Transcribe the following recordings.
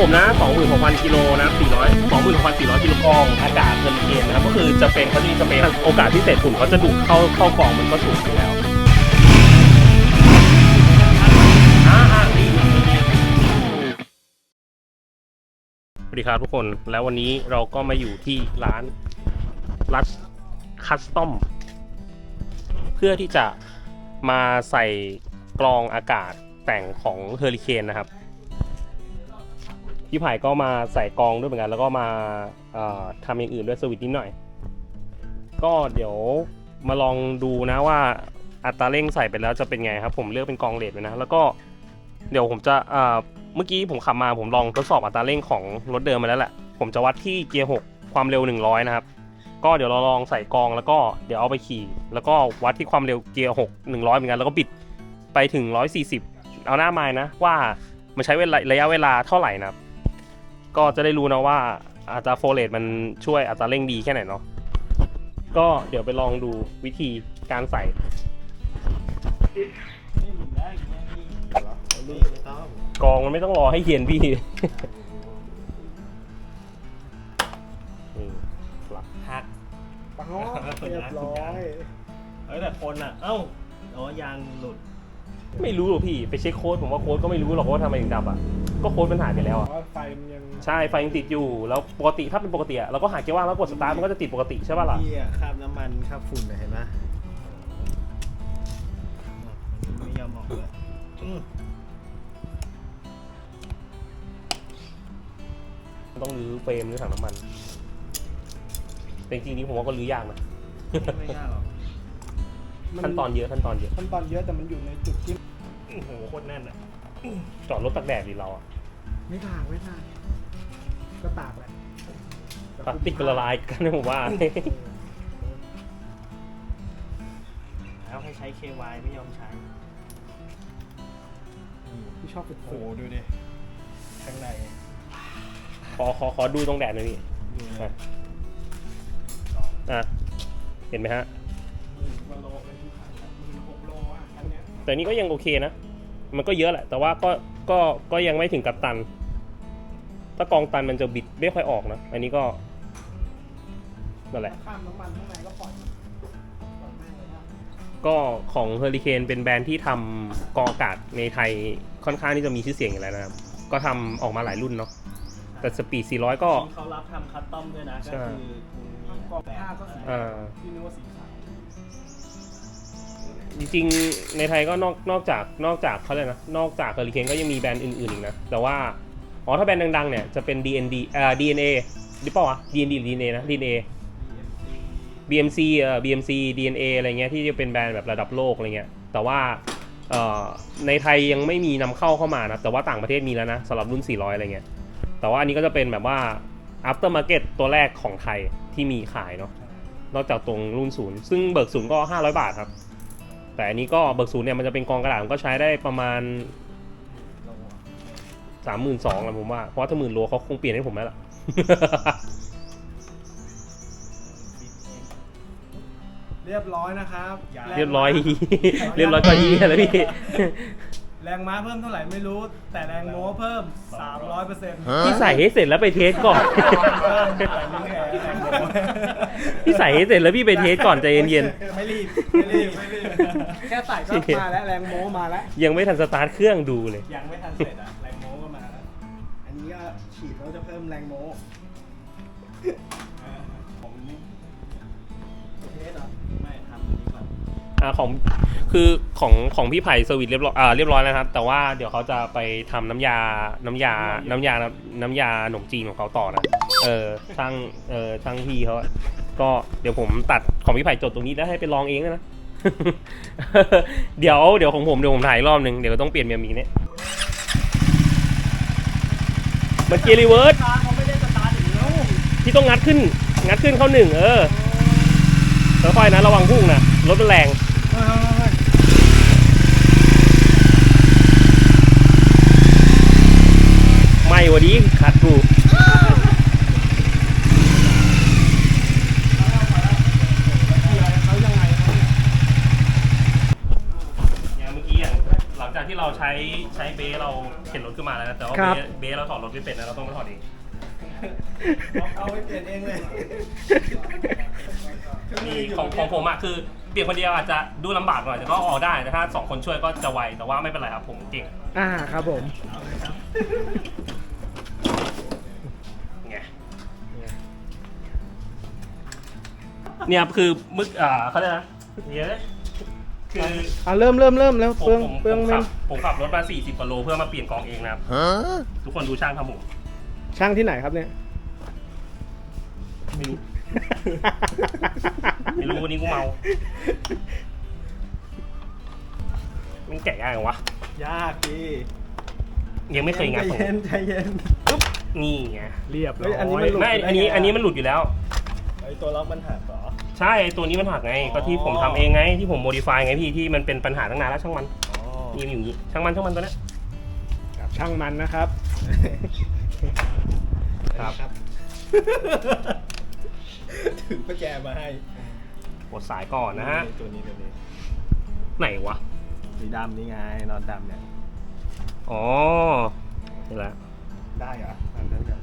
ผมนะ 26,000กิโลนะ400 26,400กิโลกรองอากาศเทอร์มิเกนนะครับก็คือจะเป็นเขาจะมีสเปรย์โอกาสที่เศษฝุ่นเขาจะดูดเข้าเข้ากองมันก็สูงอยู่แล้วสวัสดีครับทุกคนแล้ววันนี้เราก็มาอยู่ที่ร้านรัดคัสตอมเพื่อที่จะมาใส่กรองอากาศแต่งของเฮอริเคนนะครับ พี่ไผ่ก็มาใส่กองด้วยเหมือนกัน แล้วก็มาเอ่อทำอย่างอื่นด้วยสวิตนิดหน่อย ก็เดี๋ยวมาลองดูนะว่าอัตราเร่งใส่ไปแล้วจะเป็นไงครับ ผมเลือกเป็นกองเลดไว้นะ แล้วก็เดี๋ยวผมจะเมื่อกี้ผมขับมาผมลองทดสอบอัตราเร่งของรถเดิมมาแล้วแหละ ผมจะวัดที่เกียร์6ความเร็ว 100 นะครับ ก็เดี๋ยวเราลองใส่กองแล้วก็เดี๋ยวเอาไปขี่ แล้วก็วัดที่ความเร็วเกียร์6 100 เหมือนกัน แล้วก็บิดไปถึง 140 เอาหน้าไม้นะว่ามันใช้เวลาระยะเวลาเท่าไหร่นะครับ ก็จะได้รู้นะว่าอัตราโฟเลตมันช่วยอัตราเร่งดีแค่ไหนเนาะก็เดี๋ยวไปลองดูวิธีการใส่กองมันไม่ต้องรอให้เย็นพี่นี่หลักหักป๊าบเรียบร้อยเอ้ยแต่คนอะ เอ้าอ๋อยางหลุด ไม่รู้หรอกพี่ไปเช็คโค้ดผมว่าโค้ดก็ไม่รู้หรอกว่าทำไมถึงดับอะก็โค้ดมันหายไปแล้วอะว่าไฟมันยังใช่ไฟยังติดอยู่แล้วปกติถ้าเป็นปกติอะเราก็หาเกียร์ว่างแล้วกดสตาร์ทมันก็จะติดปกติใช่ป่ะล่ะพี่อะคราบน้ำมันคราบฝุ่นอะเห็นไหมไม่ยอมออกเลยอืมต้องรื้อเฟรมหรือถังน้ำมันแต่จริงๆนี้ผมว่าก็รื้อยากนะไม่ยากหรอก ขั้นตอนเยอะขั้นตอนเยอะขั้นตอนเยอะแต่มันอยู่ในจุดที่โอ้โหโคตรแน่นอะจอดรถตักแดดดิเราอะไม่ตากไม่ตากก็ตากแหละพลาสติกละลายกันนะผมว่าแล้วให้ใช้ KY ไม่ยอมใช้ที่ชอบฝึกโอ้โหดูดิข้างในขอขอขอดูตรงแดดหน่อยพี่ดูเลยอะเห็นไหมฮะมันโล แต่นี่ก็ยังโอเคนะ มันก็เยอะแหละ แต่ว่าก็ก็ก็ยังไม่ถึงกับตัน ถ้ากองตันมันจะบิดไม่ค่อยออกนะ อันนี้ก็นั่นแหละ ข้ามน้ำมันข้างในก็ปล่อยปล่อยแม่งเลยนะก็ของเฮอริเคนเป็นแบรนด์ที่ทำกองอากาศในไทยค่อนข้างที่จะมีชื่อเสียงอยู่แล้วนะครับ ก็ทำออกมาหลายรุ่นเนาะแต่สปีด400 ก็จริงเขารับทำคัสตอมด้วยนะ ก็ใช่คือมีกองแบบผ้าก็สีอ่าที่นึกว่าสีขาว จริงๆในไทยก็นอกนอกจากนอกจากเขาเลยนะ นอกจากเฮอริเคนก็ยังมีแบรนด์อื่นๆอีกนะ แต่ว่า อ๋อ ถ้าแบรนด์ดังๆ เนี่ย จะเป็น DND เอ่อ DNA หรือเปล่าวะ DND หรือ DNA นะ DNA BMC เอ่อ BMC DNA อะไรเงี้ยที่จะเป็นแบรนด์แบบระดับโลกอะไรเงี้ย แต่ว่าเอ่อในไทยยังไม่มีนำเข้าเข้ามานะแต่ว่าต่างประเทศมีแล้วนะสำหรับรุ่น 400 อะไรเงี้ย แต่ว่าอันนี้ก็จะเป็นแบบว่า after market ตัวแรกของไทยที่มีขายเนาะนอกจากตรงรุ่นศูนย์ซึ่งเบิกศูนย์ก็ 500 บาทครับ แต่อันนี้ก็เบิกศูนย์เนี่ยมันจะเป็นกองกระดาษมันก็ใช้ได้ประมาณสามหมื่นสองแล้วผมว่า เพราะว่าถ้าหมื่นโลเขาคงเปลี่ยนให้ผมแล้วล่ะเรียบร้อยนะครับเรียบร้อย เรียบร้อยก็ยี่แล้วพี่ แรงม้าเพิ่มเท่าไหร่ไม่รู้ แต่แรงโม้เพิ่ม 300เปอร์เซ็นต์พี่ใส่ให้เสร็จแล้วไปเทสก่อน พี่ใส่ให้เสร็จแล้วพี่ไปเทสก่อนใจเย็นไม่รีบ ไม่รีบไม่รีบแค่ใส่ก็มาแล้วแรงโม้มาแล้วๆยังไม่ทันสตาร์ทเครื่องดูเลย ยังไม่ทันเสร็จอะแรงโม้ก็มาแล้วอันนี้ก็ฉีดแล้วจะเพิ่มแรงโม้ผมเทสเหรอไม่ทำอันนี้ก่อนอ่าของคือของของพี่ไผ่สวิตช์เรียบร้อยอ่าเรียบร้อยแล้วครับ แต่ว่าเดี๋ยวเขาจะไปทำน้ำยา น้ำยา น้ำยา น้ำยาขนมจีนของเขาต่อนะ เออช่างเออช่างพี่เขาอะก็เดี๋ยวผมตัดของพี่ไผ่จดตรงนี้แล้วให้ไปลองเองนะ เดี๋ยวเดี๋ยวของผมเดี๋ยวผมถ่ายรอบหนึ่งเดี๋ยวต้องเปลี่ยนเมียมีเนี่ยมันเกียร์รีเวิร์สตาเขาไม่ได้สตาร์ทอย่างเดียวที่ต้องงัดขึ้น งัดขึ้นเข้าหนึ่งเออค่อยๆนะระวังพุ่งนะรถมันแรงเฮ้ยเฮ้ยเฮ้ยไม่วันนี้ขัดกูอย่างเมื่อกี้อย่างหลังจากที่เรา ใช้ใช้ช้เบสเราเข็นรถขึ้นมาแล้วนะแต่ว่าครับเบสเบสเราถอดรถไม่เป็นนะเราต้องไปถอดเองเอาไปเปลี่ยนเองเลยมีของของผมอะคือเปลี่ยนคนเดียวอาจจะดูลำบากหน่อยแต่ก็ออกได้แต่ถ้าสองคนช่วยก็จะไวแต่ว่าไม่เป็นไรครับผมเก่งอ่าครับผมไงเนี่ยคือมึกอ่าเขาเรียกนะเดี๋ยวนะ คืออ่าเริ่มเริ่มเริ่มแล้วผมเปลืองผมเปลืองผมเมขันบผมขับรถมา 40กิโลเพื่อมาเปลี่ยนกองเองนะครับ ทุกคนดูช่างทำผมช่างที่ไหนครับเนี่ย ไม่รู้ ไม่รู้วันนี้กูเมามันแกะยากจังวะ ยากดียังไม่เคยงัดใจผมเย็นใจเย็น นี่ไงเรียบร้เฮ้ยอันนี้อมันยหลุด ไม่อันนี้อันนี้มันหลุดอยู่แล้ว ไอตัวล็อกมันหักเหรอ ใช่ไอ้ตัวนี้มันหักไง ก็ที่ผมทำเองไง ที่ผมโมดิฟายไงพี่ ที่มันเป็นปัญหาตั้งนานแล้วช่างมันอ๋อนี่มันอยู่อย่างนี้ ช่างมันช่างมันตัวเนี้ยกับช่างมันนะครับ ครับถึงประแจมาให้กดสายก่อนนะฮะ ตัวนี้ตัวนี้ไหนวะ สีดำนี่ไงนอนดำเนี่ย อ๋อนี่แหละ ได้เหรออันนั้นกัน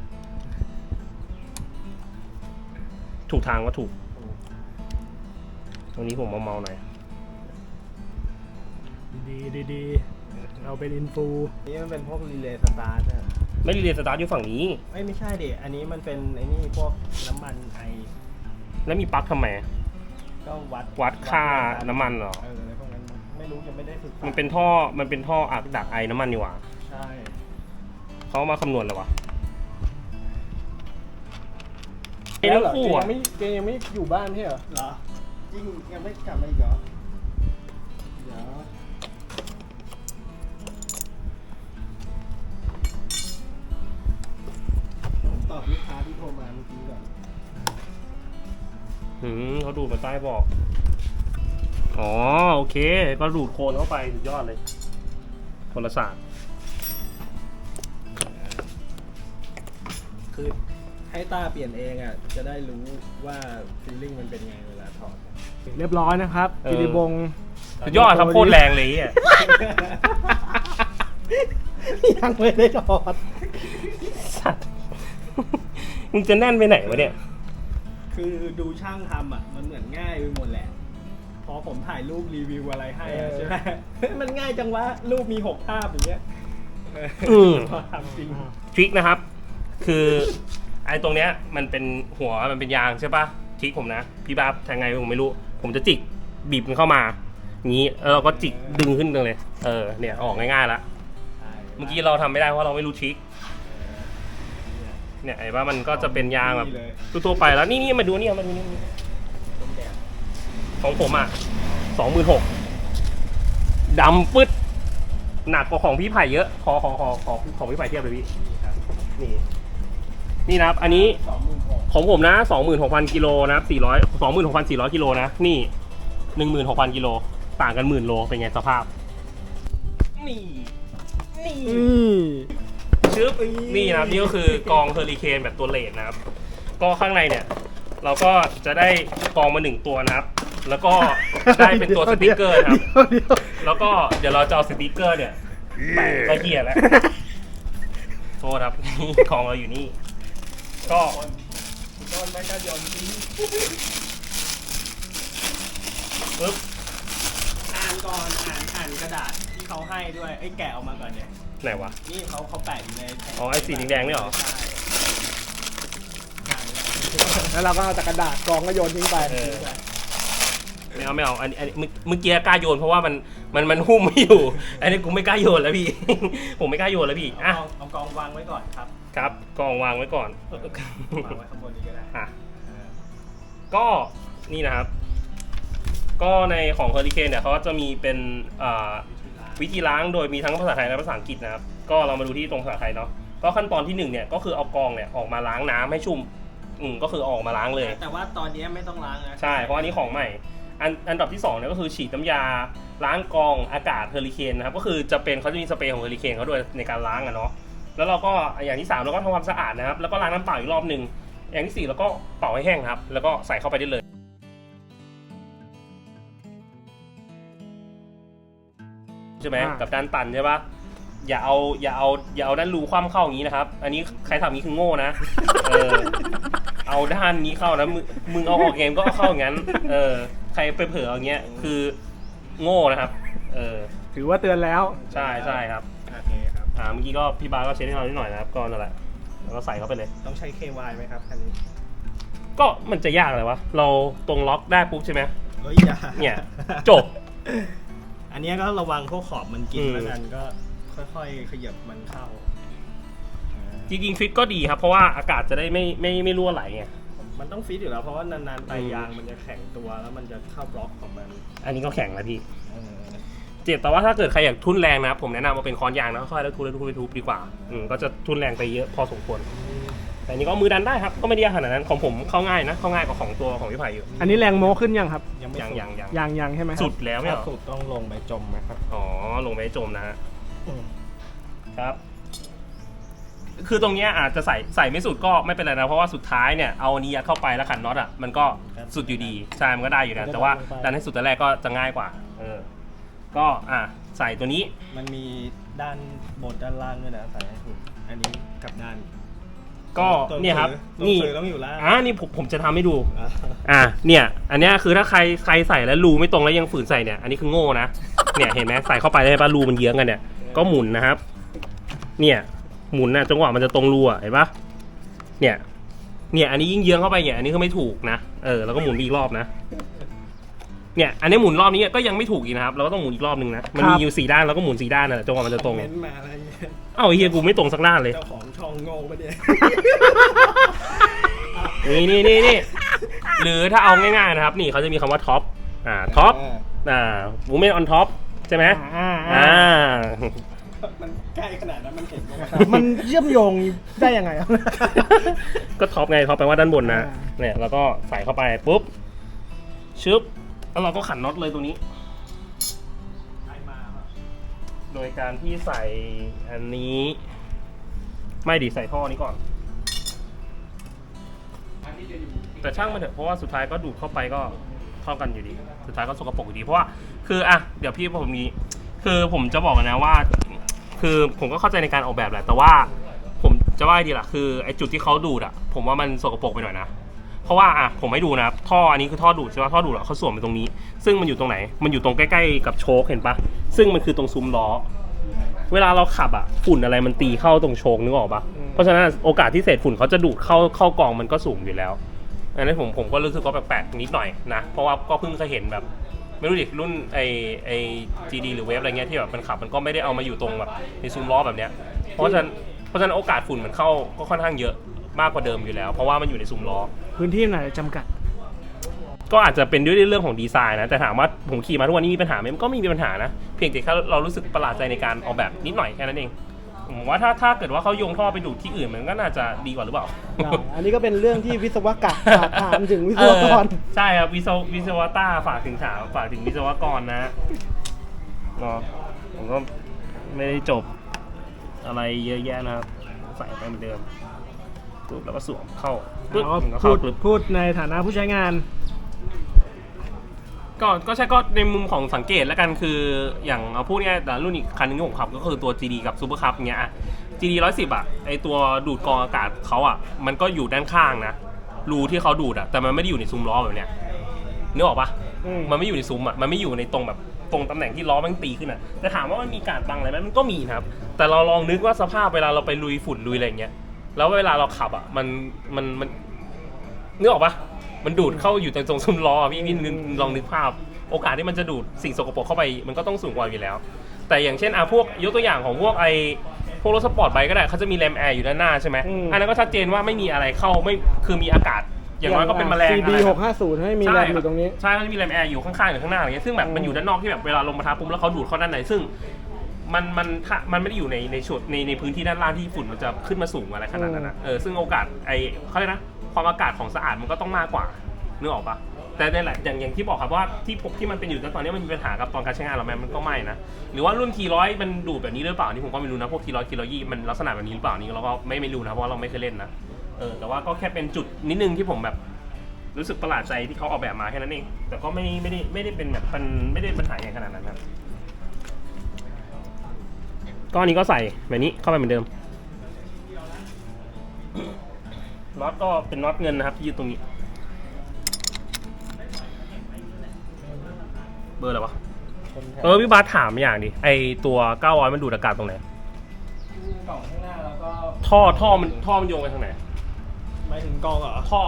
ถูกทางก็ถูก ตรงนี้ผมเมาๆหน่อย ดีดีดีเราเป็นอินฟูนี่มันเป็นพวกรีเลย์สตาร์ทอะไม่รีเลย์สตาร์ทอยู่ฝั่งนี้ไม่ไม่ใช่ดิ อันนี้มันเป็นไอ้นี่พวกน้ำมันไอ แล้วมีปลั๊กทำไม ก็วัดวัดค่าน้ำมันเหรอ เอออะไรพวกนั้นไม่รู้ยังไม่ได้ศึกษามันเป็นท่อ มันเป็นท่ออักดักไอน้ำมันนี่หว่า ใช่ เขาเอามาคำนวณเลยวะ ไอ้ทั้งคู่ยัอะงไม่แกยังไม่อยู่บ้านใช่เหรอเหรอจริงยังไม่กลับมาอีกเหรอเดี๋ยวผมตอบลูกค้าที่โทรมาเมื่อกี้ก่อนหืมเขาดูดมาใต้บอก อ๋อ โอเค ก็ดูดโคลนเข้าไปสุดยอดเลยโทรศาสตร์คือ ให้ต้าเปลี่ยนเองอะจะได้รู้ว่าฟีลลิ่งมันเป็นไงเวลาถอดเรียบร้อยนะครับเออ กิริบงสุดยอดครับโคตรแรงเลยอะยังไม่ได้ถอดสัตว์ มึงจะแน่นไปไหนวะเนี่ย คือดูช่างทำอะมันเหมือนง่ายไปหมดแหละ พอผมถ่ายรูปรีวิวอะไรให้อะเออใช่ไหม มันง่ายจังวะ รูปมีหกภาพอย่างเงี้ยอืมพอทำจริง ทริคนะครับ คือ ไอ้ตรงเนี้ยมันเป็นหัวมันเป็นยางใช่ปะทริคผมนะ พี่บ้าทางไงผมไม่รู้ ผมจะจิกบีบมันเข้ามาอย่างนี้แล้วเราก็จิกดึงขึ้นเลย เออเนี่ยออกง่ายๆละเมื่อกี้เราทำไม่ได้เพราะเราไม่รู้ทริคเนี่ยไอ้ว่ามันก็จะเป็นยางแบบนี่เลยทั่วๆไปแล้วนี่นี่มาดูเนี่ยมาดูนี่ต้มแดดของผมอะสองหมื่นหกดำปึ๊ดหนักกว่าของพี่ไผ่เยอะขอขอขอขอของพี่ไผ่เทียบเลยพี่นี่ครับ นี่นี่นะครับ อันนี้สองหมื่นหกของผมนะสองหมื่นหกพันกิโลนะครับสี่ร้อยสองหมื่นหกพันสี่ร้อยกิโลนะ นี่หนึ่งหมื่นหกพันกิโลต่างกันหมื่นโลเป็นไงสภาพนี่นี่นี่ชึบนี่นะครับนี่ก็คือกองเฮอริเคนแบบตัวเลดนะครับ ก็ข้างในเนี่ย เราก็จะได้กองมาหนึ่งตัวนะครับ แล้วก็ได้เป็นตัวสติกเกอร์นะครับเดี๋ยวเดี๋ยวแล้วก็เดี๋ยวเราจะเอาสติกเกอร์เนี่ยแปะก็เหี้ยแล้วโทษครับนี่ของเราอยู่นี่ ก็โดนแมกกาโยนทิ้งปึ๊บอ่านก่อนอ่านอ่านกระดาษที่เขาให้ด้วยไอ้ยแกะออกมาก่อนเนี่ยไหนวะ นี่เขาเขาแปะอยู่ในแผ่นอ๋อไอ้สีแดงๆเนี่ยเหรอ ใช่อ่านแล้วแล้วเราก็เอาจากกระดาษกรองก็โยนทิ้งไปเออ ไม่เอาไม่เอาอันนี้อันนี้เมื่อเมื่อกี้กล้าโยนเพราะว่ามันมันมันหุ้มไม่อยู่ อันนี้กูไม่กล้าโยนแล้วพี่ ผมไม่กล้าโยนแล้วพี่เอาอะกองเอากองวางไว้ก่อนครับ ครับกองวางไว้ก่อนวางไว้ข้างบนนี้ก็ได้อะก็นี่นะครับ ก็ในของเฮอริเคนเนี่ยเขาก็จะมีเป็นอ่าวิธีล้างโดยมีทั้งภาษาไทยและภาษาอังกฤษนะครับ ก็เรามาดูที่ตรงภาษาไทยเนาะก็ขั้นตอนที่หนึ่งเนี่ยก็คือเอากองเนี่ยออกมาล้างน้ำให้ชุ่มอืมก็คือเอาออกมาล้างเลย แต่ว่าตอนนี้ไม่ต้องล้างนะใช่เพราะอันนี้ของใหม่ อันอันดับที่2เนี่ยก็คือฉีดน้ำยาล้างกรองอากาศเฮอริเคนนะครับก็คือจะเป็นเขาจะมีสเปรย์ของเฮอริเคนเขาด้วยในการล้างอะเนาะ แล้วเราก็อย่างที่3เราก็ทำความสะอาดนะครับ แล้วก็ล้างน้ำเปล่าอีกรอบหนึ่งอย่างที่4เราก็เป่าให้แห้งครับ แล้วก็ใส่เข้าไปได้เลยใช่ไหมอ่ากักับด้านตันใช่ปะอย่าเอาอย่าเอาอย่าเอาด้านรูคว่ำเข้าอย่างนี้นะครับ อันนี้ใครทำอย่างนี้คือโง่นะเออเอาด้านนี้เข้านะมึงมึงเอาออกเกมก็เอาเข้าอย่างนั้น เออ ใครไปเผลออย่างเงี้ยคือโง่นะครับ เออ ถือว่าเตือนแล้ว ใช่ใช่ครับโอเคครับอ่าเมื่อกี้ก็พี่บาสก็เช็ดให้เรานิดหน่อยนะครับก็นั่นแหละแล้วก็ใส่เข้าไปเลย ต้องใช้ KY ไหมครับคันนี้ก็มันจะยากเลยวะเราตรงล็อกได้ปุ๊บใช่ไหม เฮ้ยอย่าเนี่ย จบ อันเนี้ยก็ระวังพวกขอบมันกินอืม แล้วกันก็ค่อยๆ ขยับมันเข้าอ่าจริงๆฟิตก็ดีครับ เพราะว่าอากาศจะได้ไม่ไม่ไม่รั่วไหลไงมันต้องฟิตอยู่แล้วเพราะว่านานๆไปอืมยางมันจะแข็งตัวแล้วมันจะเข้าบล็อกของมันอันนี้ก็แข็งแล้วพี่ เออ เจ็บแต่ว่าถ้าเกิดใครอยากทุนแรงนะครับผมแนะนำมาเป็นคอนยางนะค่อยๆแล้วทุนแล้วทุนไปทุบดีกว่าอืมก็จะทุนแรงไปเยอะพอสมควรแต่อันนี้ก็มือดันได้ครับก็ไม่ได้ยากขนาดนั้นของผมเข้าง่ายนะเข้าง่ายกว่าของตัวของพี่ไผ่อยู่อันนี้แรงโม้ขึ้นยังครับยังไม่ยังยังยังยังยังใช่ไหมครับสุดแล้วไม่ถ้าเหรอสุดต้องลงไปจมไหมครับอ๋อลงไปให้จมนะฮะครับ คือตรงเนี้ยอาจจะใส่ใส่ไม่สุดก็ไม่เป็นไรนะ เพราะว่าสุดท้ายเนี่ยเอาอันนี้ยัดเข้าไปแล้วขันน็อตอะมันก็สุดอยู่ดีใช่มันก็ได้อยู่นะแต่ว่าดันให้สุดแต่แรกก็จะง่ายกว่า เออ ก็อะใส่ตัวนี้มันมีด้านบนด้านล่างด้วยนะใส่ให้ถูกอันนี้กลับด้านก็ตัวเนี่ยครับตัวนี่สื่อต้องอยู่ล่างอ่านี่ผมผมจะทำให้ดู อ่าอะเนี่ยอันเนี้ยคือถ้าใครใครใส่แล้วรูไม่ตรงแล้วยังฝืนใส่เนี่ยอันนี้คือโง่นะเนี่ยเห็นไหมใส่เข้าไปแล้วเห็นปะรูมันเยื้องกันเนี่ยก็หมุนนะครับ เนี่ยหมุนนะจังหวะมันจะตรงรูอะเห็นปะเนี่ยเนี่ยอันนี้ยิ่งเยื้องเข้าไปเนี่ยอันนี้ก็ไม่ถูกนะเออแล้วก็หมุนอีกรอบนะ เนี่ยอันนี้หมุนรอบนี้ก็ยังไม่ถูกอีกนะครับเราก็ต้องหมุนอีกรอบนึงนะมันมีอยู่สี่ด้านแล้วก็หมุนสี่ด้านนะจังหวะมันจะตรงคอมเมนต์มาอะไรเงี้ยเอ้าไอ้เฮียกูไม่ตรงสักด้านเลย เจ้าของช่องโง่ปะเนี่ย นี่นี่นี่นี่หรือถ้าเอาง่ายๆนะครับ นี่เขาจะมีคำว่าท็อปอ่าท็อปอ่า women on top ใช่ไหมอ่าอ่า มันใกล้ขนาดนั้นมันเห็นไหมครับมันเชื่อมโยงได้ยังไงครับ ก็ท็อปไงท็อปแปลว่าด้านบนนะอ่า เนี่ยแล้วก็ใส่เข้าไปปุ๊บชึบ แล้วเราก็ขันน็อตเลยตรงนี้ โดยการที่ใส่อันนี้ ไม่ดิใส่ท่อนี้ก่อน แต่ช่างมันเถอะเพราะว่าสุดท้ายก็ดูดเข้าไปก็เท่ากันอยู่ดี สุดท้ายก็สกปรกอยู่ดีเพราะว่าคืออะเดี๋ยวพี่ผมมีคือผมจะบอกนะว่า คือผมก็เข้าใจในการออกแบบแหละแต่ว่า ผมจะว่าดีล่ะคือไอ้จุดที่เขาดูดอะผมว่ามันสกปรกไปหน่อยนะ ราะว่าอะผมให้ดูนะครับท่ออันนี้คือท่อดูดใช่ไหมท่อดูดอะเขาสวมไปตรงนี้ ซึ่งมันอยู่ตรงไหน มันอยู่ตรงใกล้ๆกับโชคเห็นปะซึ่งมันคือตรงซุ้มล้อ เวลาเราขับอะฝุ่นอะไรมันตีเข้าตรงโชงนึกออกปะเพราะฉะนั้นโอกาสที่เศษฝุ่นเขาจะดูดเข้าเข้ากองมันก็สูงอยู่แล้วอันนี้ผมผมก็รู้สึกว่าแปลกๆนิดหน่อยนะเพราะว่าก็เพิ่งเคยเห็นแบบไม่รู้ดิรุ่นไอไอจีดีหรือเวฟอะไรเงี้ยที่แบบมันขับมันก็ไม่ได้เอามาอยู่ตรงแบบในซุ้มล้อแบบเนี้ยเพราะฉะนั้นเพราะฉะนั้นโอกาสฝุ่นมันเข้าก็ค่อนข้างเยอะ มากกว่าเดิมอยู่แล้ว เพราะว่ามันอยู่ในซุ้มล้อ พื้นที่ไหนจำกัด ก็อาจจะเป็นด้วยเรื่องของดีไซน์นะ แต่ถามว่าผมขี่มาทุกวันนี้มีปัญหาไหมมันก็ไม่มีปัญหานะ เพียงแต่แค่เรารู้สึกประหลาดใจในการออกแบบนิดหน่อยแค่นั้นเองผมว่าถ้าถ้าเกิดว่าเขาโยงท่อไปดูดที่อื่นมันก็น่าจะดีกว่าหรือเปล่าอันนี้ก็เป็นเรื่องที่วิศวกะฝากถามถึงวิศวกร เออใช่ครับ วิศววิศวต้าฝากถึงถามฝากถึงวิศวกรนะเนาะผมก็ไม่ได้จบอะไรเยอะแยะนะครับใส่ไปเหมือนเดิม ปุ๊บแล้วก็สวมเข้าปึ๊บอ๋อมันก็พูเข้าดปึ๊บพูดในฐานะผู้ใช้งาน ก็ก็ใช่ก็ในมุมของสังเกตแล้วกันคืออย่างเอาพูดง่ายๆแต่รุ่นอีกคันหนึงที่ผมขับก็คือตัว GD กับ Super Cup เงี้ยอะ GD 110 อะไอตัวดูดกรองอากาศเขาอะ มันก็อยู่ด้านข้างนะรูที่เขาดูดอะแต่มันไม่ได้อยู่ในซุ้มล้อแบบเนี้ยนึกออกปะอืม มันไม่อยู่ในซุ้มอะมันไม่อยู่ในตรงแบบตรงตำแหน่งที่ล้อมันตีขึ้นอะแต่ถามว่ามันมีการบังอะไรไหมมันก็มีนะครับ แต่เราลองนึกว่าสภาพเวลาเราไปลุยฝุ่นลุยอะไรเงี้ย แล้วเวลาเราขับอะมันมันมันนึกออกปะมันดูดเข้าอยู่ตรงตรงซุ้มล้ออะพี่พี่นึกลองนึกภาพ โอกาสที่มันจะดูดสิ่งสกปรกเข้าไป มันก็ต้องสูงกว่าอยู่แล้ว แต่อย่างเช่นอะพวกยกตัวอย่างของพวกไอพวกรถสปอร์ตไบค์ก็ได้เขาจะมีแรมแอร์อยู่ด้านหน้าใช่ไหมอืม อันนั้นก็ชัดเจนว่าไม่มีอะไรเข้าไม่คือมีอากาศ อย่างน้อยก็เป็นแมลง CD อะไรแบบ650ให้มีแรมอยู่ตรงนี้ใช่มันจะมีแรมแอร์อยู่ข้างๆหรือข้างหน้าอะไรเงี้ยซึ่งแบบมันอยู่ด้านนอกที่แบบเวลาลงมาทับปุ๊บแล้วเขาดูดเข้าด้านในซึ่ง มันมันถ้ามันไม่ได้อยู่ในในชุดในในพื้นที่ด้านล่างที่ฝุ่นมันจะขึ้นมาสูงอะไรขนาดนั้นนะเออซึ่งโอกาสไอเขาเรียกนะความอากาศของสะอาดมันก็ต้องมากกว่านึกออกปะแต่ในแหละอย่างอย่างที่บอกครับว่าที่พบที่มันเป็นอยู่ณตอนนี้มันมีปัญหากับตอนการใช้งานเราไหมมันก็ไม่นะหรือว่ารุ่นทีร้อยมันดูดแบบนี้หรือเปล่านี่ผมก็ไม่รู้นะพวกทีร้อยทีร้อยยี่มันลักษณะแบบนี้หรือเปล่านี่เราก็ไม่ไม่รู้นะเพราะว่าเราไม่เคยเล่นนะเออแต่ว่าก็แค่เป็นจุดนิดนึงที่ผมแบบรู้สึกประหลาดใจที่เขาออกแบบมาแค่นั้นเองแต่ก็ไม่ไม่ได้ไม่ได้เป็นแบบมันไม่ได้ปัญหาอย่างขนาดนั้นครับ ก้อนนี้ก็ใส่แบบนี้เข้าไปเหมือนเดิมน็อตก็เป็นน็อตเงินนะครับที่ยืดตรงนี้ เบอร์อะไรวะคนแถวเออพี่บาสถามอย่างดิไอตัว900มันดูดอากาศตรงไหนกล่องข้างหน้าแล้วก็ท่อท่อมันท่อมันโยงไปทางไหนหมายถึงกล่องเหรอท่อ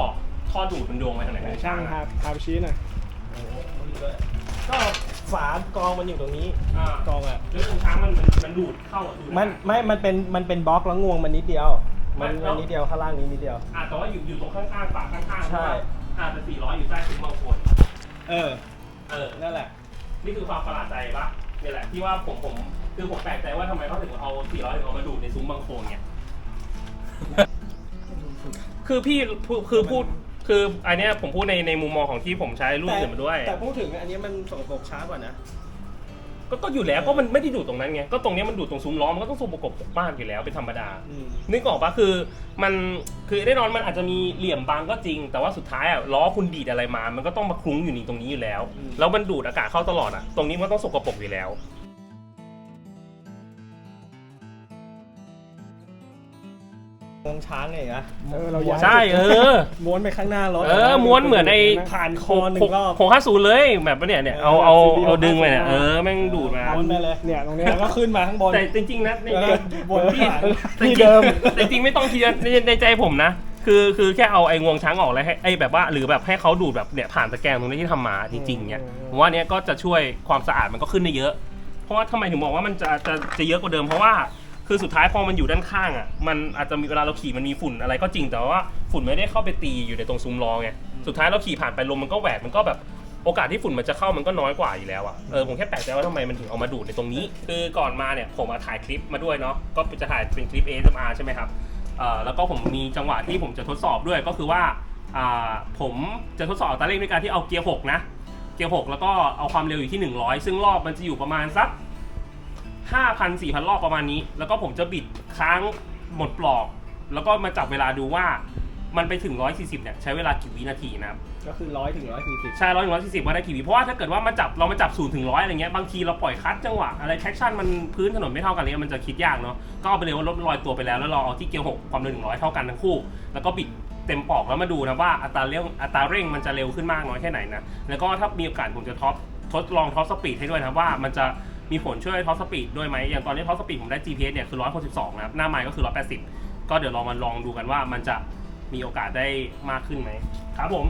ท่อดูดมันโยงไปทางไหนไหนช่างครับพาไปชี้หน่อยก็ ฝากองมันอยู่ตรงนี้อ่ากองอะแล้วตรงช้างมันมันมันดูดเข้าอะดูดมันไม่มันเป็นมันเป็นบล็อกแล้วงวงมันนิดเดียว มันไม่แล้มันวนิดเดียวข้างล่างนี้นิดเดียว อ่าแต่ว่าอยู่อยู่ตรงข้างๆฝาข้างๆใช่ อ่าแต่400อยู่ใต้ซุ้มบางคนเออ เออ นั่นแหละ นี่คือความประหลาดใจปะนี่แหละที่ว่าผมผมคือผมแปลกใจว่าทำไมเขาถึงเอา400ถึงเอามาดูดในซุ้มบางโคลนเนี่ย คือพี่พูคือพูด คืออันเนี้ยผมพูดในในมุมมองของที่ผมใช้รุ่นอื่นมาด้วย แต่พูดถึงอันนี้มันสกปรกช้ากว่านะ ก็ก็อยู่แล้วก็มันไม่ได้ดูดตรงนั้นไงก็ตรงเนี้ยมันดูดตรงซุ้มล้อมันก็ต้องสูบประกบมากอยู่แล้วเป็นธรรมดาอืม นึกออกปะคือมันคือแน่นอนมันอาจจะมีเหลี่ยมบางก็จริง แต่ว่าสุดท้ายอะล้อคุณดีดอะไรมา มันก็ต้องมาคลุ้งอยู่ในตรงนี้อยู่แล้วแล้วมันดูดอากาศเข้าตลอดอะตรงนี้มันต้องสกปรกอยู่แล้ว งวงช้างไงนะเออเราย้ายใช่เออ ม้วนไปข้างหน้ารถเออม้วนเหมือนไอ้ ผ่านคอหนึ่งรอบ หกห้าศูนย์เลยแบบว่าเนี่ยเนี่ยเอาเอาเอาดึงไปเนี่ยเออแม่งดูดมา ม้วนไปเลยเนี่ยตรงเนี้ยแล้วก็ขึ้นมาข้างบน แต่จริงๆนะในเออวนที่ผ่านที่เดิม แต่จริงๆไม่ต้องคิดนะในในใจผมนะ คือคือแค่เอาไอ้งวงช้างออกแล้วให้ไอ้แบบว่าหรือแบบให้เขาดูดแบบเนี่ยผ่านตะแกรงตรงนี้ที่ทำมาจริงๆเนี่ยผมว่าเนี้ยก็จะช่วยความสะอาดมันก็ขึ้นได้เยอะ เพราะว่าทำไมถึงบอกว่ามันจะจะจะเยอะกว่าเดิมเพราะว่า คือสุดท้ายพอมันอยู่ด้านข้างอะ มันอาจจะมีเวลาเราขี่มันมีฝุ่นอะไรก็จริงแต่ว่าฝุ่นไม่ได้เข้าไปตีอยู่ในตรงซุ้มล้อไงสุดท้ายเราขี่ผ่านไปลมมันก็แหวกมันก็แบบโอกาสที่ฝุ่นมันจะเข้ามันก็น้อยกว่าอยู่แล้วอะเออผมแค่แปลกใจว่าทำไมมันถึงเอามาดูดในตรงนี้ คือก่อนมาเนี่ยผมมาถ่ายคลิปมาด้วยเนาะก็จะถ่ายเป็นคลิป ASMR ใช่ไหมครับเออแล้วก็ผมมีจังหวะที่ผมจะทดสอบด้วยก็คือว่าอ่าผมจะทดสอบอัตราเร่งด้วยการที่เอาเกียร์6นะเกียร์6แล้วก็เอาความเร็วอยู่ที่ 100 ซึ่งรอบมันจะอยู่ประมาณสัก 5,000 4,000 รอบประมาณนี้ แล้วก็ผมจะบิดค้างหมดปลอก แล้วก็มาจับเวลาดูว่ามันไปถึง 140 เนี่ย ใช้เวลากี่วินาทีนะครับ ก็คือร้อยถึงร้อยสี่สิบใช่ร้อยถึงร้อยสี่สิบว่าได้กี่วิเพราะว่าถ้าเกิดว่ามาจับเรามาจับศูนย์ถึงร้อยอะไรเงี้ยบางทีเราปล่อยคลัตช์จังหวะอะไรแท็กชั่นมันพื้นถนนไม่เท่ากันเลยมันจะคิดยากเนาะก็เอาไปเลยว่ารถลอยตัวไปแล้วแล้วเราเอาที่เกียร์หกความเร็วหนึ่งร้อยเท่ากันทั้งคู่ แล้วก็บิดเต็มปอกแล้วมาดูนะว่าอัตราเร่งอัตราเร่งมันจะเร็วขึ้นมากน้อยแค่ไหนนะแล้วก็ถ้ามีโอกาสผมจะท็อปทดลองท็อปสปีดให้ด้วยนะว่ามันจะ มีผลช่วยท็อปสปีดด้วยไหมอย่างตอนนี้ท็อปสปีดผมได้ GPS เนี่ยคือ162นะครับหน้าไมล์ก็คือ 180 ก็เดี๋ยวลองมาลองดูกันว่ามันจะมีโอกาสได้มากขึ้นไหมครับผม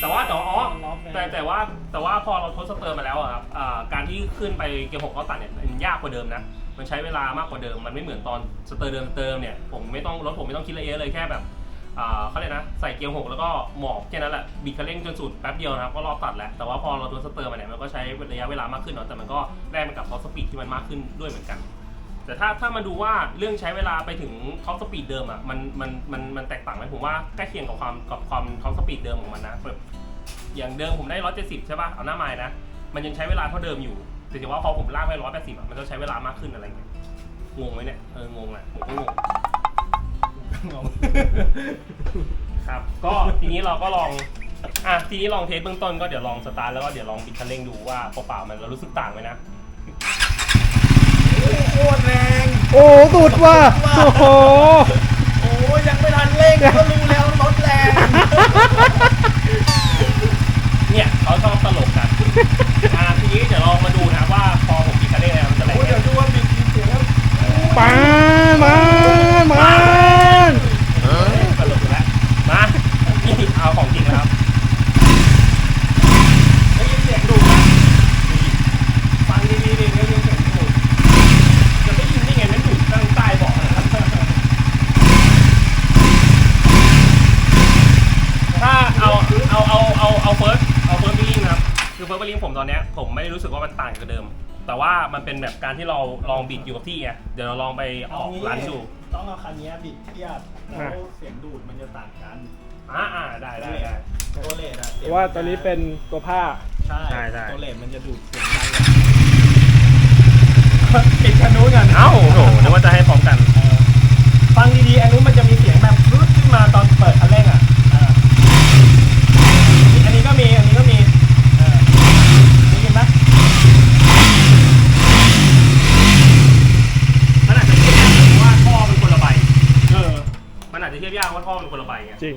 แต่ว่าแต่ว่าอ๋อแต่แต่ว่าแต่ว่าพอเราทดสเตอร์มาแล้วอะครับอ่าการที่ขึ้นไปเกียร์หกก็ตัดเนี่ยมันยากกว่าเดิมนะมันใช้เวลามากกว่าเดิมมันไม่เหมือนตอนสเตอร์เดิมเติมเนี่ยผมไม่ต้องรถผมไม่ต้องคิดอะไรเยอะเลยแค่แบบ เขาเรียกนะใส่เกียร์หกแล้วก็หมอบแค่นั้นแหละบิดคันเร่งจนสุดแป๊บเดียวนะครับก็รอบตัดแล้วแต่ว่าพอเราทดสเตอร์มาเนี่ยมันก็ใช้ระยะเวลามากขึ้นเนาะแต่มันก็แลกมากับท็อปสปีดที่มันมากขึ้นด้วยเหมือนกันแต่ถ้าถ้ามาดูว่าเรื่องใช้เวลาไปถึงท็อปสปีดเดิมอะมันมันมันมันแตกต่างไหมผมว่าใกล้เคียงกับความกับความท็อปสปีดเดิมของมันนะแบบอย่างเดิมผมได้ร้อยเจ็ดสิบใช่ป่ะเอาหน้าไม้นะมันยังใช้เวลาเท่าเดิมอยู่แต่ว่าพอผมลากไปร้อยแปดสิบอะมันจะใช้เวลามากขึ้นอะไรเงี้ยงงไหมเนี่ยเอองงแหละผมก็งง ครับ ก็ทีนี้เราก็ลอง อะ ทีนี้ลองเทสเบื้องต้นก็เดี๋ยวลองสตาร์ทแล้วก็เดี๋ยวลองบิดคันเร่งดูว่าเปล่าๆมันเรารู้สึกต่างไหมนะ โคตรแรง โอ้สุดว่ะโอ้โห โอ้ยยังไม่ทันเร่งก็รู้แล้วรถแรง เนี่ยเขาชอบตลกกัน อ่าทีนี้เดี๋ยวลองมาดูนะครับว่าพอผมบิดคันเร่งแล้วมันจะแรงโอ้ยไหมเดี๋ยวดูว่าบิดเสียงแล้วปานปานปาน ตลกอยู่แล้วมานี่ เอาของจริงแล้วครับได้ยินเสียงดูนะฟังดีๆดิได้ยินเสียงดูจะไม่ยินได้ไงนั่นอยู่ตั้งใต้เบาะนะครับถ้าเอาเอาเอาเอาเอาเฟิร์สเอาเฟิร์สบิลลิ่งนะครับคือเฟิร์สบิลลิ่งผมตอนเนี้ยผมไม่ได้รู้สึกว่ามันต่างจากเดิม แต่ว่ามันเป็นแบบการที่เราลองบิดอยู่กับที่ไงเดี๋ยวเราลองไปออกร้านดู ต้องเอาคันนี้บิดเทียบแล้วเสียงดูดมันจะต่างกัน อ่าได้ได้ได้ตัวเลทอะเพราะว่าตัวนี้เป็นตัวผ้า ใช่ใช่ ตัวเลทมันจะดูดเสียงได้งกว่าปิดคันนู้กันเอ้าโอ้โหนึกว่าจะให้พร้องกันฟังดีๆอันนู้นมันจะมีเสียงแบบรุดขึ้นมาตอนเปิดคันเร่งอะอันนี้ก็มีอันนี้ก็มีเออได้ยินไหมมันอาจจะเทียบยากเพราะว่าท่อเป็นคนละใบเออมันอาจจะเทียบยากเพราะว่าท่อเป็นคนละใบไง จริง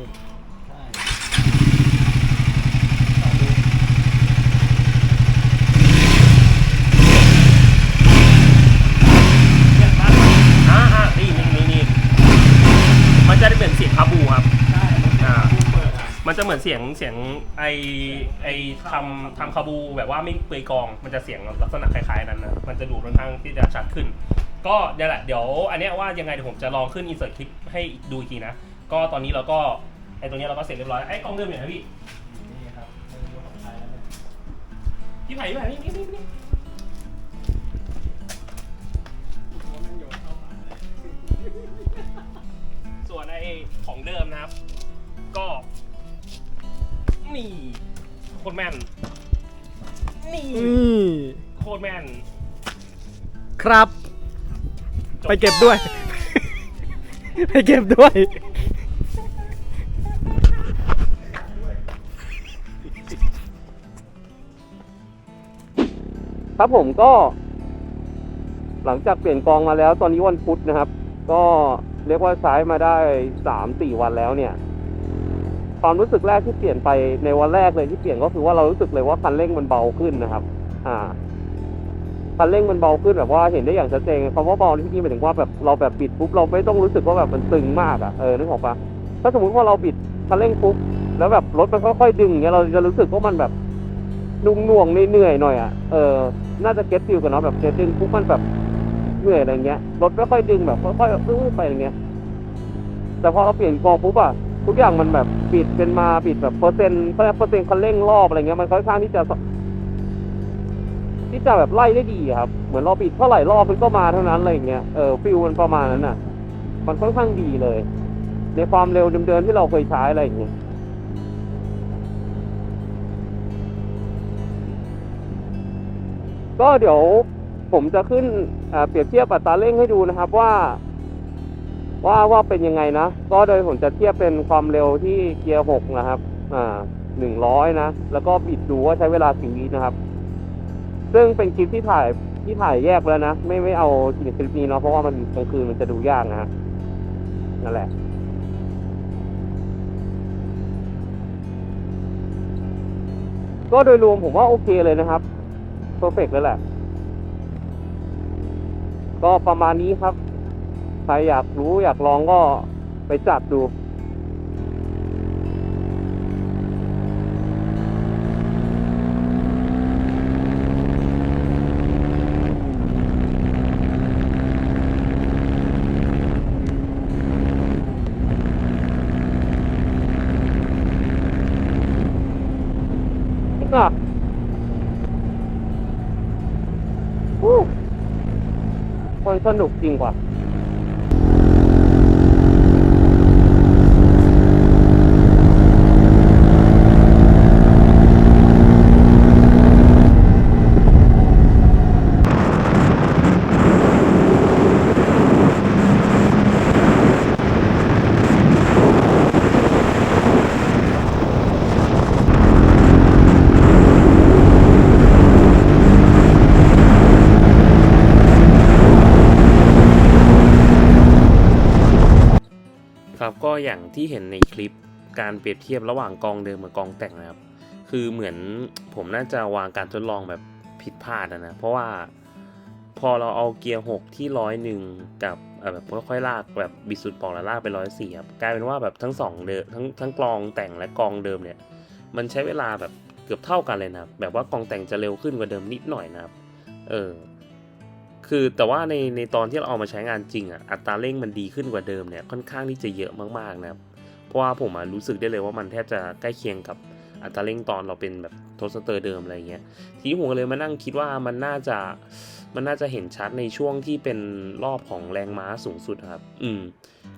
จะเหมือนเสียงเสียงไอไอทำทำคาบูแบบว่าไม่เปลือยกอง มันจะเสียงลักษณะคล้ายๆนั้นนะ มันจะดูค่อนข้างที่จะชัดขึ้น ก็เนี่ยแหละเดี๋ยวอันเนี้ยว่ายังไงเดี๋ยวผมจะลองขึ้นอินเสิร์ตคลิปให้ดูอีกทีนะ ก็ตอนนี้เราก็ไอตัวเนี้ยเราก็เสร็จเรียบร้อย ไอกล้องเดิมอยู่ไหนพี่ นี่ครับไม่รู้ของใครแล้วเนี่ยพี่ไผ่พี่ไผ่นี่นี่นี่นี่เพราะมันโยนเข้ามาเลยส่วนไอของเดิมนะครับ ก็ นี่โคตรแม่นนี่นี่โคตรแม่นครับจบไปเก็บด้วย ไปเก็บด้วย ครับผมก็ หลังจากเปลี่ยนกองมาแล้วตอนนี้วันพุธนะครับ ก็เรียกว่าใช้มาได้สามสี่วันแล้วเนี่ย ความรู้สึกแรกที่เปลี่ยนไปในวันแรกเลยที่เปลี่ยนก็คือว่าเรารู้สึกเลยว่าคันเร่งมันเบาขึ้นนะครับ อ่าคันเร่งมันเบาขึ้นแบบว่าเห็นได้อย่างชัดเจนคำว่าเบาที่นี้หมายถึงว่าแบบเราแบบบิดปุ๊บเราไม่ต้องรู้สึกว่าแบบมันตึงมากอะเออนึกออกปะถ้าสมมติว่าเราบิดคันเร่งปุ๊บแล้วแบบรถมันค่อยๆดึงอย่างเงี้ยเราจะรู้สึกว่ามันแบบนุ่งน่วงเหนื่อยหน่อยอะเออน่าจะเก็ตฟิลกันเนาะแบบเก็ตดึงปุ๊บมันแบบเหนื่อยอะไรเงี้ยรถไม่ค่อยดึงแบบค่อยๆไปอย่างเงี้ยแต่พอเราเปลี่ยนกองปุ๊บอะ ทุกอย่างมันแบบบิดเป็นมาบิดแบบเปอร์เซ็นต์เขาเรียกเปอร์เซ็นต์คันเร่งรอบอะไรเงี้ยมันค่อนข้างที่จะที่จะแบบไล่ได้ดีครับเหมือนเราบิดเท่าไหร่รอบมันก็มาเท่านั้นอะไรเงี้ยเออฟิลมันประมาณนั้นอะ มันค่อนข้างดีเลย ในความเร็วเดิมๆที่เราเคยใช้อะไรอย่างเงี้ยก็เดี๋ยวผมจะขึ้นเปรียบเทียบอัตราเร่งให้ดูนะครับว่า ว่าว่าเป็นยังไงนะ ก็โดยผมจะเทียบเป็นความเร็วที่เกียร์หกนะครับ อ่าหนึ่งร้อยนะ แล้วก็บิดดูว่าใช้เวลากี่วินะครับ ซึ่งเป็นคลิปที่ถ่ายที่ถ่ายแยกแล้วนะ ไม่ไม่เอาคลิปนี้เนาะเพราะว่ามันกลางคืนมันจะดูยากนะฮะนั่นแหละก็โดยรวมผมว่าโอเคเลยนะครับเพอร์เฟกเลยแหละ ก็ประมาณนี้ครับ ครอยากรู้อยากลองก็ไปจัดดูอะอู้คนสนุกจริงกว่า อย่างที่เห็นในคลิปการเปรียบเทียบระหว่างกองเดิมกับกองแต่งนะครับ คือเหมือนผมน่าจะวางการทดลองแบบผิดพลาดอะนะ เพราะว่าพอเราเอาเกียร์หกที่ร้อยหนึ่งกับอ่อแบบค่อยๆลากแบบบิดสุดปอกแล้วลากไปร้อยสี่ครับกลายเป็นว่าแบบทั้งสองเดิมทั้งทั้งกลองแต่งและกองเดิมเนี่ย มันใช้เวลาแบบเกือบเท่ากันเลยนะครับแบบว่ากองแต่งจะเร็วขึ้นกว่าเดิมนิดหน่อยนะครับ เออ คือแต่ว่าในในตอนที่เราเอามาใช้งานจริงอะอัตราเร่งมันดีขึ้นกว่าเดิมเนี่ยค่อนข้างที่จะเยอะมากๆนะครับ เพราะว่าผมรู้สึกได้เลยว่ามันแทบจะใกล้เคียงกับอัตราเร่งตอนเราเป็นแบบโทสเตอร์เดิมอะไรเงี้ย ทีนี้ผมก็เลยมานั่งคิดว่ามันน่าจะมันน่าจะเห็นชัดในช่วงที่เป็นรอบของแรงม้าสูงสุดครับ อืม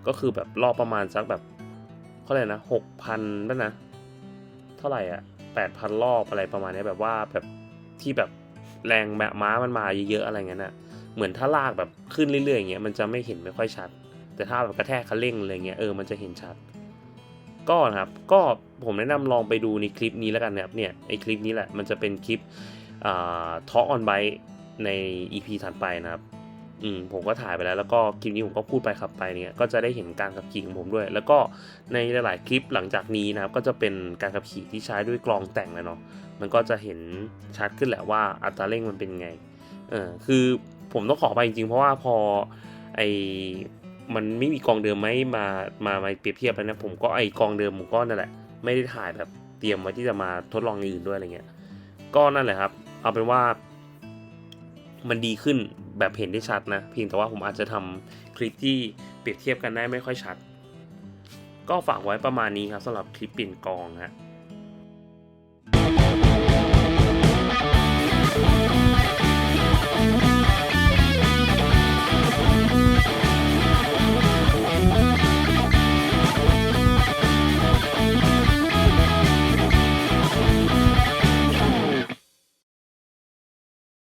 ก็คือแบบรอบประมาณสักแบบเขาเลยกนะหกพันนั่นนะ เท่าไหร่อะแปดพันรอบอะไรประมาณนี้แบบว่าแบบที่แบบแรงแบบม้ามันมาเยอะๆอะไรเงี้ยน่ะ เหมือนถ้าลากแบบขึ้นเรื่อยๆอย่างเงี้ยมันจะไม่เห็นไม่ค่อยชัด แต่ถ้าแบบกระแทกคันเร่งอะไรเงี้ยเออมันจะเห็นชัด ก็นะครับก็ผมแนะนำลองไปดูในคลิปนี้แล้วกันนะครับเนี่ยไอคลิปนี้แหละมันจะเป็นคลิปอ่าทอออนไบใน EP ถัดไปนะครับอืมผมก็ถ่ายไปแล้วแล้วก็คลิปนี้ผมก็พูดไปขับไปเนี่ยก็จะได้เห็นการขับขี่ของผมด้วย แล้วก็ในหลาย ๆ คลิปหลังจากนี้นะครับก็จะเป็นการขับขี่ที่ใช้ด้วยกลองแต่งแล้วเนาะมันก็จะเห็นชัดขึ้นแหละว่าอัตราเร่งมันเป็นไงเออคือ ผมต้องขอไปจริงๆ เพราะว่าพอไอมันไม่มีกองเดิมไหมมามามาเปรียบเทียบแล้วนะผมก็ไอกองเดิมผมก็นั่นแหละ ไม่ได้ถ่ายแบบเตรียมไว้ที่จะมาทดลองอื่นด้วยอะไรเงี้ยก็นั่นแหละครับ เอาเป็นว่ามันดีขึ้นแบบเห็นได้ชัดนะเพียงแต่ว่าผมอาจจะทำคลิปที่เปรียบเทียบกันได้ไม่ค่อยชัด ก็ฝากไว้ประมาณนี้ครับสำหรับคลิปเปลี่ยนกองฮะ